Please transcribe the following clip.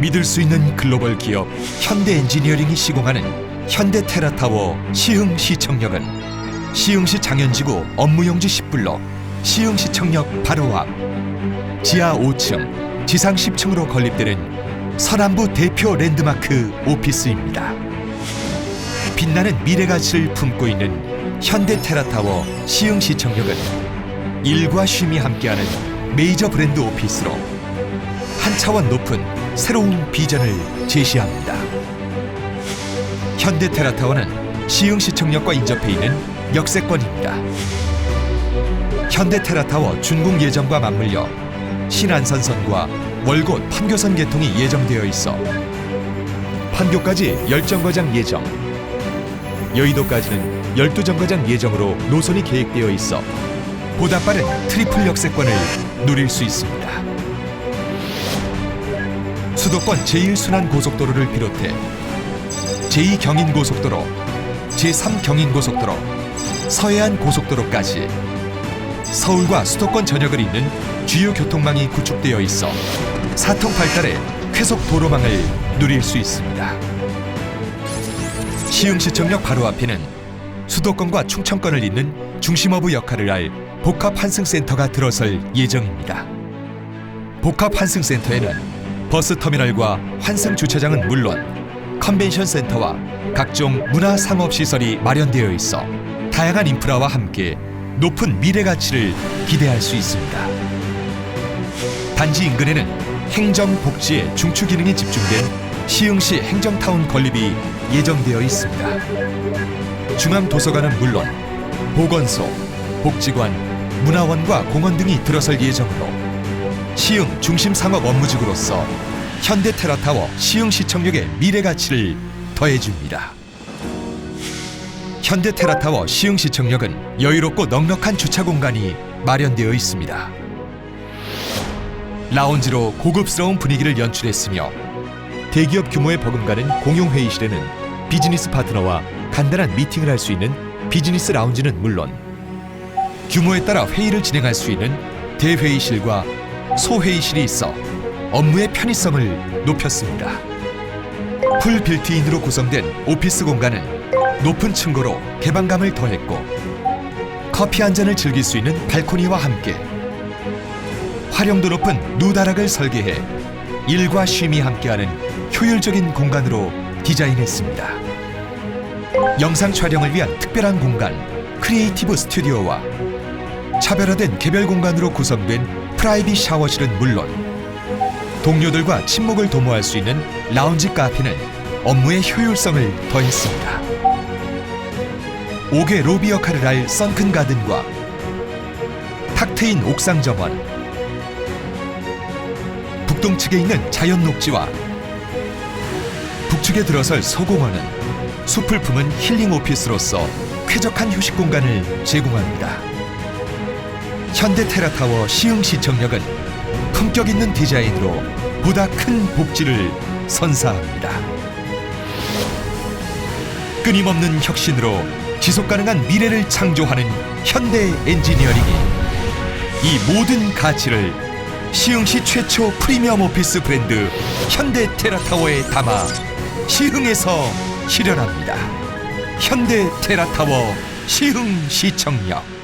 믿을 수 있는 글로벌 기업 현대 엔지니어링이 시공하는 현대 테라타워 시흥 시청역은 시흥시 장현지구 업무용지 10블록 시흥 시청역 바로 앞 지하 5층, 지상 10층으로 건립되는 서남부 대표 랜드마크 오피스입니다. 빛나는 미래 가치를 품고 있는 현대 테라타워 시흥 시청역은 일과 쉼이 함께하는 메이저 브랜드 오피스로 한 차원 높은 새로운 비전을 제시합니다. 현대 테라타워는 시흥 시청역과 인접해 있는 역세권입니다. 현대 테라타워 준공 예정과 맞물려 신안선선과 월곶 판교선 개통이 예정되어 있어 판교까지 열정거장 예정 여의도까지는 12정거장 예정으로 노선이 계획되어 있어 보다 빠른 트리플 역세권을 누릴 수 있습니다. 수도권 제1순환 고속도로를 비롯해 제2경인 고속도로, 제3 경인 고속도로, 서해안 고속도로까지 서울과 수도권 전역을 잇는 주요 교통망이 구축되어 있어 사통 발달의 쾌속 도로망을 누릴 수 있습니다. 시흥시청역 바로 앞에는 수도권과 충청권을 잇는 중심허브 역할을 할 복합 환승센터가 들어설 예정입니다. 복합 환승센터에는 버스 터미널과 환승 주차장은 물론 컨벤션 센터와 각종 문화 상업 시설이 마련되어 있어 다양한 인프라와 함께 높은 미래 가치를 기대할 수 있습니다. 단지 인근에는 행정 복지의 중추 기능이 집중된 시흥시 행정타운 건립이 예정되어 있습니다. 중앙 도서관은 물론 보건소, 복지관, 문화원과 공원 등이 들어설 예정으로 시흥 중심 상업 업무지구로서 현대 테라타워 시흥 시청역의 미래 가치를 더해줍니다. 현대 테라타워 시흥 시청역은 여유롭고 넉넉한 주차 공간이 마련되어 있습니다. 라운지로 고급스러운 분위기를 연출했으며 대기업 규모의 버금가는 공용 회의실에는 비즈니스 파트너와 간단한 미팅을 할 수 있는 비즈니스 라운지는 물론 규모에 따라 회의를 진행할 수 있는 대회의실과 소회의실이 있어 업무의 편의성을 높였습니다. 풀 빌트인으로 구성된 오피스 공간은 높은 층고로 개방감을 더했고 커피 한 잔을 즐길 수 있는 발코니와 함께 활용도 높은 누다락을 설계해 일과 쉼이 함께하는 효율적인 공간으로 디자인했습니다. 영상 촬영을 위한 특별한 공간 크리에이티브 스튜디오와 차별화된 개별 공간으로 구성된 프라이빗 샤워실은 물론 동료들과 친목을 도모할 수 있는 라운지 카페는 업무의 효율성을 더했습니다. 5개 로비 역할을 할 선큰 가든과 탁 트인 옥상 정원 북동측에 있는 자연 녹지와 북측에 들어설 서공원은 숲을 품은 힐링 오피스로서 쾌적한 휴식 공간을 제공합니다. 현대 테라타워 시흥시청역은 품격 있는 디자인으로 보다 큰 복지를 선사합니다. 끊임없는 혁신으로 지속 가능한 미래를 창조하는 현대 엔지니어링이 이 모든 가치를 시흥시 최초 프리미엄 오피스 브랜드 현대 테라타워에 담아 시흥에서 실현합니다. 현대 테라타워 시흥 시청역